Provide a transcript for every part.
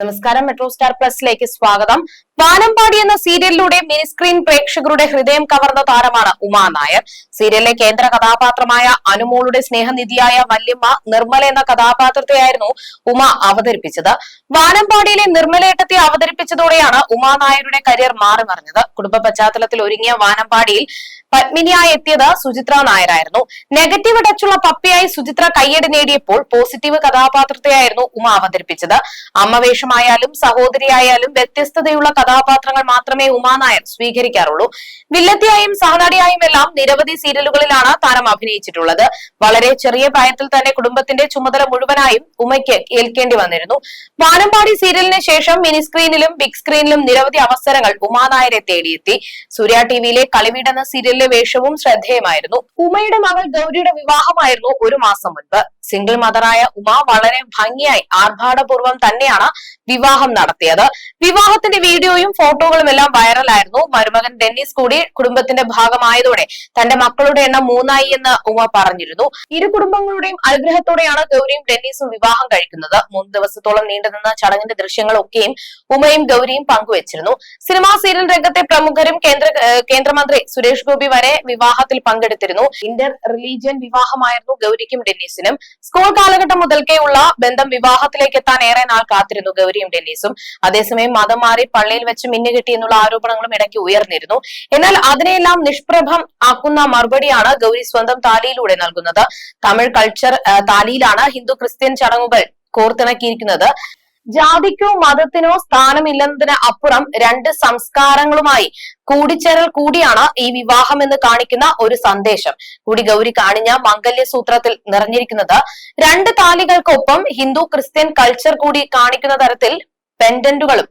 നമസ്കാരം metro star പ്ലസിലേക്ക് സ്വാഗതം. വാനമ്പാടി എന്ന സീരിയലിലൂടെ മിനി സ്ക്രീൻ പ്രേക്ഷകരുടെ ഹൃദയം കവർന്ന താരമാണ് ഉമാ നായർ. സീരിയലിലെ കേന്ദ്ര കഥാപാത്രമായ അനുമോളുടെ സ്നേഹനിധിയായ വല്യമ്മ നിർമ്മല എന്ന കഥാപാത്രത്തെയായിരുന്നു ഉമ അവതരിപ്പിച്ചത്. വാനമ്പാടിയിലെ നിർമ്മലേട്ടത്തെ അവതരിപ്പിച്ചതോടെയാണ് ഉമാ നായരുടെ കരിയർ മാറി മറിഞ്ഞത് കുടുംബ പശ്ചാത്തലത്തിൽ ഒരുങ്ങിയ വാനമ്പാടിയിൽ പത്മിനിയായി എത്തിയത് സുചിത്ര നായരായിരുന്നു. നെഗറ്റീവ് ടച്ചുള്ള പപ്പിയായി സുചിത്ര കയ്യടി നേടിയപ്പോൾ പോസിറ്റീവ് കഥാപാത്രത്തെയായിരുന്നു ഉമ അവതരിപ്പിച്ചത്. അമ്മവേഷമായാലും സഹോദരിയായാലും വ്യത്യസ്തതയുള്ള കഥാപാത്രങ്ങൾ മാത്രമേ ഉമാനായർ സ്വീകരിക്കാറുള്ളൂ. വില്ലത്തിയായും സഹനടിയായും എല്ലാം നിരവധി സീരിയലുകളിലാണ് താരം അഭിനയിച്ചിട്ടുള്ളത്. വളരെ ചെറിയ പ്രായത്തിൽ തന്നെ കുടുംബത്തിന്റെ ചുമതല മുഴുവനായും ഉമയ്ക്ക് ഏൽക്കേണ്ടി വന്നിരുന്നു. വാനമ്പാടി സീരിയലിന് ശേഷം മിനി സ്ക്രീനിലും ബിഗ് സ്ക്രീനിലും നിരവധി അവസരങ്ങൾ ഉമാനായരെ തേടിയെത്തി. സൂര്യ ടിവിയിലെ കളിവീട് എന്ന സീരിയലിലെ വേഷവും ശ്രദ്ധേയമായിരുന്നു. ഉമയുടെ മകൾ ഗൗരിയുടെ വിവാഹമായിരുന്നു ഒരു മാസം മുൻപ്. സിംഗിൾ മദറായ ഉമ വളരെ ഭംഗിയായി ആർഭാടപൂർവം തന്നെയാണ് വിവാഹം നടത്തിയത്. വിവാഹത്തിന്റെ വീഡിയോയും ഫോട്ടോകളും എല്ലാം വൈറലായിരുന്നു. മരുമകൻ ഡെന്നിസ് കൂടി കുടുംബത്തിന്റെ ഭാഗമായതോടെ തന്റെ മക്കളുടെ എണ്ണം മൂന്നായി എന്ന് ഉമ പറഞ്ഞിരുന്നു. ഇരു കുടുംബങ്ങളുടെയും അനുഗ്രഹത്തോടെയാണ് ഗൗരിയും ഡെന്നീസും വിവാഹം കഴിക്കുന്നത്. മൂന്ന് ദിവസത്തോളം നീണ്ടുനിന്ന ചടങ്ങിന്റെ ദൃശ്യങ്ങളൊക്കെയും ഉമയും ഗൗരിയും പങ്കുവച്ചിരുന്നു. സിനിമാ സീരിയൽ രംഗത്തെ പ്രമുഖരും കേന്ദ്ര കേന്ദ്രമന്ത്രി സുരേഷ് ഗോപി വരെ വിവാഹത്തിൽ പങ്കെടുത്തിരുന്നു. ഇന്റർ റിലീജിയൻ വിവാഹമായിരുന്നു ഗൗരിക്കും ഡെന്നീസിനും. സ്കൂൾ കാലഘട്ടം മുതൽക്കേ ഉള്ള ബന്ധം വിവാഹത്തിലേക്ക് എത്താൻ ഏറെ നാൾ കാത്തിരുന്നു ഗൗരിയും ഡെന്നീസും അതേസമയം മതം മാറി പള്ളിയിൽ വെച്ച് മിന്നു കിട്ടി എന്നുള്ള ആരോപണങ്ങളും ഇടയ്ക്ക് ഉയർന്നിരുന്നു. എന്നാൽ അതിനെയെല്ലാം നിഷ്പ്രഭം ആക്കുന്ന മറുപടിയാണ് ഗൗരി സ്വന്തം താലിയിലൂടെ നൽകുന്നത്. തമിഴ് കൾച്ചർ താലിയിലാണ് ഹിന്ദു ക്രിസ്ത്യൻ ചടങ്ങുകൾ കോർത്തിണക്കിയിരിക്കുന്നത്. ജാതിക്കോ മതത്തിനോ സ്ഥാനമില്ലെന്നതിന് അപ്പുറം രണ്ട് സംസ്കാരങ്ങളുമായി കൂടിച്ചേരൽ കൂടിയാണ് ഈ വിവാഹം എന്ന് കാണിക്കുന്ന ഒരു സന്ദേശം. കൂടി ഗൗരി കാണിഞ്ഞ മംഗല്യസൂത്രത്തിൽ നിറഞ്ഞിരിക്കുന്നത് രണ്ട് താലികൾക്കൊപ്പം ഹിന്ദു ക്രിസ്ത്യൻ കൾച്ചർ കൂടി കാണിക്കുന്ന തരത്തിൽ പെൻഡന്റുകളും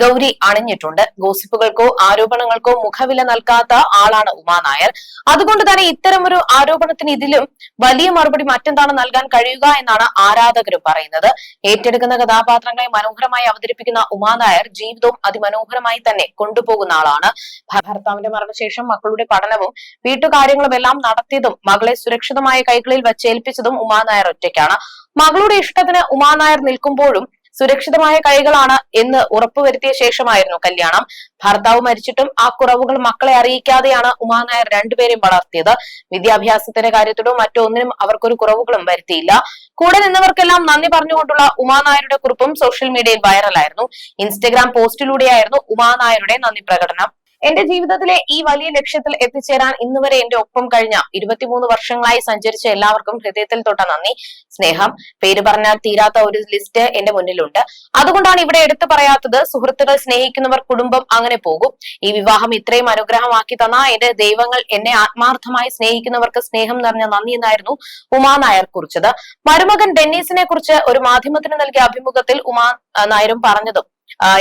ഗൗരി അണിഞ്ഞിട്ടുണ്ട്. ഗോസിപ്പുകൾക്കോ ആരോപണങ്ങൾക്കോ മുഖവില നൽകാത്ത ആളാണ് ഉമാ നായർ. അതുകൊണ്ട് തന്നെ ഇത്തരമൊരു ആരോപണത്തിന് ഇതിലും വലിയ മറുപടി മറ്റെന്താണ് നൽകാൻ കഴിയുക എന്നാണ് ആരാധകരും പറയുന്നത്. ഏറ്റെടുക്കുന്ന കഥാപാത്രങ്ങളെ മനോഹരമായി അവതരിപ്പിക്കുന്ന ഉമാ നായർ ജീവിതവും അതിമനോഹരമായി തന്നെ കൊണ്ടുപോകുന്ന ആളാണ്. ഭർത്താവിന്റെ മരണശേഷം മക്കളുടെ പഠനവും വീട്ടുകാര്യങ്ങളും എല്ലാം നടത്തിയതും മകളെ സുരക്ഷിതമായ കൈകളിൽ വച്ചേൽപ്പിച്ചതും ഉമാ നായർ ഒറ്റയ്ക്കാണ്. മകളുടെ ഇഷ്ടത്തിന് ഉമാ നായർ നിൽക്കുമ്പോഴും സുരക്ഷിതമായ കൈകളാണ് എന്ന് ഉറപ്പുവരുത്തിയ ശേഷമായിരുന്നു കല്യാണം. ഭർത്താവ് മരിച്ചിട്ടും ആ കുറവുകൾ മക്കളെ അറിയിക്കാതെയാണ് ഉമാ നായർ രണ്ടുപേരെയും വളർത്തിയത്. വിദ്യാഭ്യാസത്തിന്റെ കാര്യത്തിലോ മറ്റൊന്നിനും അവർക്കൊരു കുറവുകളും വരുത്തിയില്ല. കൂടെ നിന്നവർക്കെല്ലാം നന്ദി പറഞ്ഞുകൊണ്ടുള്ള ഉമാ നായരുടെ കുറിപ്പും സോഷ്യൽ മീഡിയയിൽ വൈറലായിരുന്നു ഇൻസ്റ്റഗ്രാം പോസ്റ്റിലൂടെയായിരുന്നു ഉമാ നായരുടെ നന്ദി പ്രകടനം. എന്റെ ജീവിതത്തിലെ ഈ വലിയ ലക്ഷ്യത്തിൽ എത്തിച്ചേരാൻ ഇന്ന് വരെ എന്റെ ഒപ്പം കഴിഞ്ഞ ഇരുപത്തിമൂന്ന് വർഷങ്ങളായി സഞ്ചരിച്ച എല്ലാവർക്കും ഹൃദയത്തിൽ തൊട്ട നന്ദി. സ്നേഹം. പേര് പറഞ്ഞാൽ തീരാത്ത ഒരു ലിസ്റ്റ് എന്റെ മുന്നിലുണ്ട്. അതുകൊണ്ടാണ് ഇവിടെ എടുത്തു പറയാത്തത് സുഹൃത്തുക്കൾ സ്നേഹിക്കുന്നവർ കുടുംബം അങ്ങനെ പോകും. ഈ വിവാഹം ഇത്രയും അനുഗ്രഹമാക്കി തന്ന എന്റെ ദൈവങ്ങൾ എന്നെ ആത്മാർത്ഥമായി സ്നേഹിക്കുന്നവർക്ക് സ്നേഹം നിറഞ്ഞ നന്ദി എന്നായിരുന്നു ഉമാ നായർ കുറിച്ചത്. മരുമകൻ ഡെന്നീസിനെ കുറിച്ച് ഒരു മാധ്യമത്തിന് നൽകിയ അഭിമുഖത്തിൽ ഉമാ നായരും പറഞ്ഞതും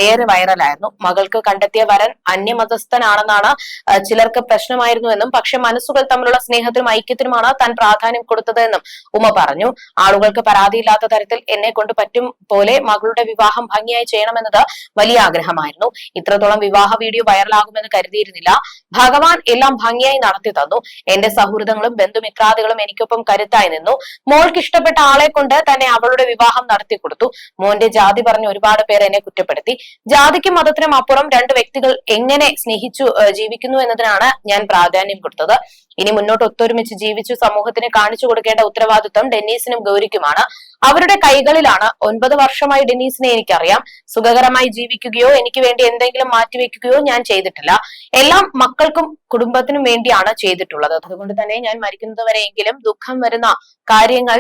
ഏറെ വൈറലായിരുന്നു. മകൾക്ക് കണ്ടെത്തിയ വരൻ അന്യമതസ്ഥനാണെന്നാണ് ചിലർക്ക് പ്രശ്നമായിരുന്നു എന്നും പക്ഷെ മനസ്സുകൾ തമ്മിലുള്ള സ്നേഹത്തിനും ഐക്യത്തിനുമാണ് താൻ പ്രാധാന്യം കൊടുത്തതെന്നും ഉമ പറഞ്ഞു. ആളുകൾക്ക് പരാതിയില്ലാത്ത തരത്തിൽ എന്നെ കൊണ്ട് പറ്റും പോലെ മകളുടെ വിവാഹം ഭംഗിയായി ചെയ്യണമെന്നത് വലിയ ആഗ്രഹമായിരുന്നു. ഇത്രത്തോളം വിവാഹ വീഡിയോ വൈറലാകുമെന്ന് കരുതിയിരുന്നില്ല. ഭഗവാൻ എല്ലാം ഭംഗിയായി നടത്തി തന്നു. എന്റെ സൗഹൃദങ്ങളും ബന്ധുമിത്രാദികളും എനിക്കൊപ്പം കരുത്തായി നിന്നു. മോൾക്ക് ഇഷ്ടപ്പെട്ട ആളെ കൊണ്ട് തന്നെ അവളുടെ വിവാഹം നടത്തി കൊടുത്തു മോന്റെ ജാതി പറഞ്ഞ് ഒരുപാട് പേർ എന്നെ കുറ്റപ്പെടുത്തി ജാതിക്കും മതത്തിനും അപ്പുറം രണ്ട് വ്യക്തികൾ എങ്ങനെ സ്നേഹിച്ചു ജീവിക്കുന്നു എന്നതിനാണ് ഞാൻ പ്രാധാന്യം കൊടുത്തത്. ഇനി മുന്നോട്ട് ഒത്തൊരുമിച്ച് ജീവിച്ചു സമൂഹത്തിന് കാണിച്ചു കൊടുക്കേണ്ട ഉത്തരവാദിത്വം ഡെന്നീസിനും ഗൗരിക്കുമാണ്. അവരുടെ കൈകളിലാണ് ഒൻപത് വർഷമായി ഡെന്നീസിനെ എനിക്കറിയാം. സുഖകരമായി ജീവിക്കുകയോ എനിക്ക് വേണ്ടി എന്തെങ്കിലും മാറ്റിവെക്കുകയോ ഞാൻ ചെയ്തിട്ടില്ല. എല്ലാം മക്കൾക്കും കുടുംബത്തിനും വേണ്ടിയാണ് ചെയ്തിട്ടുള്ളത്. അതുകൊണ്ട് തന്നെ ഞാൻ മരിക്കുന്നത് വരെയെങ്കിലും ദുഃഖം വരുന്ന കാര്യങ്ങൾ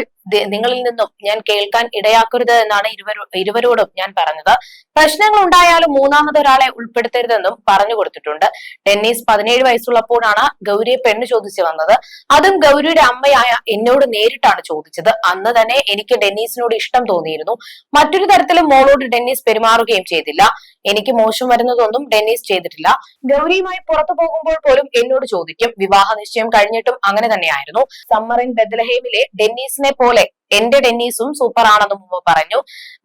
നിങ്ങളിൽ നിന്നും ഞാൻ കേൾക്കാൻ ഇടയാക്കരുത് എന്നാണ് ഇരുവരും ഇരുവരോടും ഞാൻ പറഞ്ഞത്. പ്രശ്നങ്ങൾ ഉണ്ടായാലും മൂന്നാമതൊരാളെ ഉൾപ്പെടുത്തരുതെന്നും പറഞ്ഞു കൊടുത്തിട്ടുണ്ട്. ടെന്നീസ് പതിനേഴ് വയസ്സുള്ളപ്പോഴാണ് ഗൗരിയെ പെണ്ണ് ചോദിച്ചു വന്നത്. അതും ഗൗരിയുടെ അമ്മയായ എന്നോട് നേരിട്ടാണ് ചോദിച്ചത്. അന്ന് തന്നെ എനിക്ക് ഡെന്നീസിനോട് ഇഷ്ടം തോന്നിയിരുന്നു. മറ്റൊരു തരത്തിലും മോളോട് ഡെന്നീസ് പെരുമാറുകയും ചെയ്തില്ല. എനിക്ക് മോശം വരുന്നതൊന്നും ഡെന്നീസ് ചെയ്തിട്ടില്ല. ഗൗരിയുമായി പുറത്തു പോകുമ്പോൾ പോലും എന്നോട് ചോദിക്കും. വിവാഹ നിശ്ചയം കഴിഞ്ഞിട്ടും അങ്ങനെ തന്നെയായിരുന്നു. സമ്മർ ഇൻ ബെദ്ലഹേമിലെ ഡെന്നീസിനെ പോലെ എന്റെ ടെന്നീസും സൂപ്പർ ആണെന്നും ഉമ്മ പറഞ്ഞു.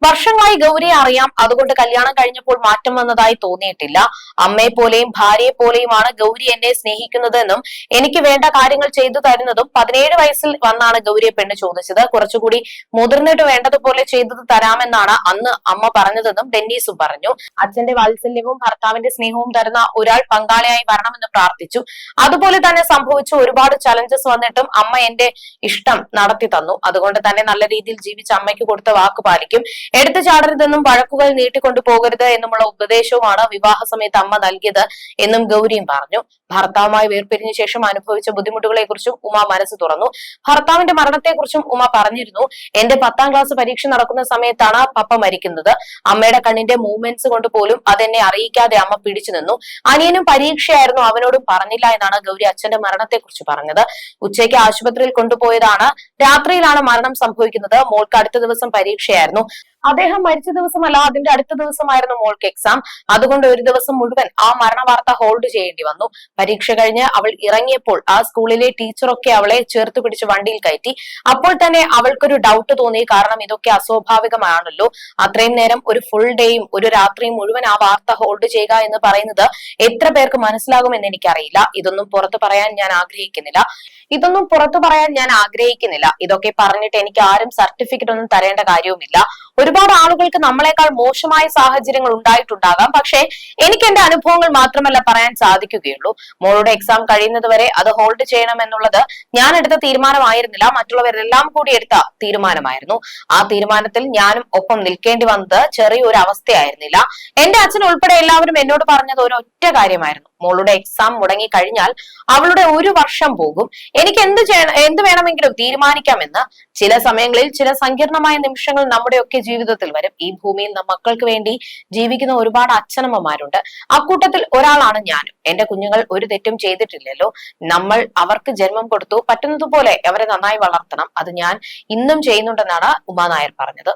വർഷങ്ങളായി ഗൗരിയെ അറിയാം. അതുകൊണ്ട് കല്യാണം കഴിഞ്ഞപ്പോൾ മാറ്റം വന്നതായി തോന്നിയിട്ടില്ല. അമ്മയെ പോലെയും ഭാര്യയെ പോലെയുമാണ് ഗൗരി എന്നെ സ്നേഹിക്കുന്നതെന്നും എനിക്ക് വേണ്ട കാര്യങ്ങൾ ചെയ്തു തരുന്നതും പതിനേഴ് വയസ്സിൽ വന്നാണ് ഗൗരിയെ പെണ്ണ് ചോദിച്ചത്. കുറച്ചുകൂടി മുതിർന്നിട്ട് വേണ്ടതുപോലെ ചെയ്തത് തരാമെന്നാണ് അന്ന് അമ്മ പറഞ്ഞതെന്നും ഡെന്നീസും പറഞ്ഞു. അച്ഛന്റെ വാത്സല്യവും ഭർത്താവിന്റെ സ്നേഹവും തരുന്ന ഒരാൾ പങ്കാളിയായി വരണമെന്ന് പ്രാർത്ഥിച്ചു. അതുപോലെ തന്നെ സംഭവിച്ചു ഒരുപാട് ചലഞ്ചസ് വന്നിട്ടും അമ്മ എന്റെ ഇഷ്ടം നടത്തി തന്നു. അതുകൊണ്ട് തന്നെ നല്ല രീതിയിൽ ജീവിച്ച അമ്മയ്ക്ക് കൊടുത്ത വാക്ക് പാലിക്കും. എടുത്തു ചാടരുതെന്നും വഴക്കുകൾ നീട്ടിക്കൊണ്ടു പോകരുത് എന്നുമുള്ള ഉപദേശവുമാണ് വിവാഹ സമയത്ത് അമ്മ നൽകിയത് എന്നും ഗൗരിയും പറഞ്ഞു. ഭർത്താവുമായി വേർപിരിഞ്ഞ ശേഷം അനുഭവിച്ച ബുദ്ധിമുട്ടുകളെ കുറിച്ചും ഉമ മനസ്സ് തുറന്നു. ഭർത്താവിന്റെ മരണത്തെക്കുറിച്ചും ഉമ പറഞ്ഞിരുന്നു. എന്റെ പത്താം ക്ലാസ് പരീക്ഷ നടക്കുന്ന സമയത്താണ് പപ്പ മരിക്കുന്നത്. അമ്മയുടെ കണ്ണിന്റെ മൂവ്മെന്റ്സ് കൊണ്ട് പോലും അതെന്നെ അറിയിക്കാതെ അമ്മ പിടിച്ചു നിന്നു. അനിയനും പരീക്ഷയായിരുന്നു അവനോടും പറഞ്ഞില്ല എന്നാണ് ഗൗരി അച്ഛന്റെ മരണത്തെക്കുറിച്ച് പറഞ്ഞത്. ഉച്ചയ്ക്ക് ആശുപത്രിയിൽ കൊണ്ടുപോയതാണ്. രാത്രിയിലാണ് മരണം സംഭവിക്കുന്നത്. മോൾക്ക് അടുത്ത ദിവസം പരീക്ഷയായിരുന്നു. അദ്ദേഹം മരിച്ച ദിവസമല്ല അതിന്റെ അടുത്ത ദിവസമായിരുന്നു മോൾക്ക് എക്സാം അതുകൊണ്ട് ഒരു ദിവസം മുഴുവൻ ആ മരണ വാർത്ത ഹോൾഡ് ചെയ്യേണ്ടി വന്നു. പരീക്ഷ കഴിഞ്ഞ് അവൾ ഇറങ്ങിയപ്പോൾ ആ സ്കൂളിലെ ടീച്ചറൊക്കെ അവളെ ചേർത്ത് പിടിച്ച് വണ്ടിയിൽ കയറ്റി. അപ്പോൾ തന്നെ അവൾക്കൊരു ഡൗട്ട് തോന്നി. കാരണം ഇതൊക്കെ അസ്വാഭാവികമാണല്ലോ. അത്രയും നേരം ഒരു ഫുൾ ഡേയും ഒരു രാത്രിയും മുഴുവൻ ആ വാർത്ത ഹോൾഡ് ചെയ്യുക എന്ന് പറയുന്നത് എത്ര പേർക്ക് മനസ്സിലാകുമെന്ന് എനിക്കറിയില്ല. ഇതൊന്നും പുറത്തു പറയാൻ ഞാൻ ആഗ്രഹിക്കുന്നില്ല. ഇതൊന്നും പുറത്തു പറയാൻ ഞാൻ ആഗ്രഹിക്കുന്നില്ല. ഇതൊക്കെ പറഞ്ഞിട്ട് എനിക്ക് ആരും സർട്ടിഫിക്കറ്റ് ഒന്നും തരേണ്ട കാര്യവുമില്ല. ഒരുപാട് ആളുകൾക്ക് നമ്മളെക്കാൾ മോശമായ സാഹചര്യങ്ങൾ ഉണ്ടായിട്ടുണ്ടാകാം. പക്ഷേ എനിക്ക് എന്റെ അനുഭവങ്ങൾ മാത്രമല്ല പറയാൻ സാധിക്കുകയുള്ളൂ. മോളുടെ എക്സാം കഴിയുന്നത് വരെ അത് ഹോൾഡ് ചെയ്യണം എന്നുള്ളത് ഞാൻ എടുത്ത തീരുമാനമായിരുന്നില്ല. മറ്റുള്ളവരെല്ലാം കൂടി എടുത്ത തീരുമാനമായിരുന്നു. ആ തീരുമാനത്തിൽ ഞാനും ഒപ്പം നിൽക്കേണ്ടി വന്നത് ചെറിയൊരു അവസ്ഥയായിരുന്നില്ല. എന്റെ അച്ഛൻ ഉൾപ്പെടെ എല്ലാവരും എന്നോട് പറഞ്ഞത് ഒരു ഒറ്റ കാര്യമായിരുന്നു. മോളുടെ എക്സാം മുടങ്ങി കഴിഞ്ഞാൽ അവളുടെ ഒരു വർഷം പോകും. എനിക്ക് എന്ത് ചെയ്യണം എന്ത് വേണമെങ്കിലും തീരുമാനിക്കാമെന്ന്. ചില സമയങ്ങളിൽ ചില സങ്കീർണമായ നിമിഷങ്ങൾ നമ്മുടെയൊക്കെ ജീവിതത്തിൽ വരും. ഈ ഭൂമിയിൽ മക്കൾക്ക് വേണ്ടി ജീവിക്കുന്ന ഒരുപാട് അച്ഛനമ്മമാരുണ്ട്. അക്കൂട്ടത്തിൽ ഒരാളാണ് ഞാനും. എന്റെ കുഞ്ഞുങ്ങൾ ഒരു തെറ്റും ചെയ്തിട്ടില്ലല്ലോ. നമ്മൾ അവർക്ക് ജന്മം കൊടുത്തു. പറ്റുന്നതുപോലെ അവരെ നന്നായി വളർത്തണം. അത് ഞാൻ ഇന്നും ചെയ്യുന്നുണ്ടെന്നാണ് ഉമാ നായർ പറഞ്ഞത്.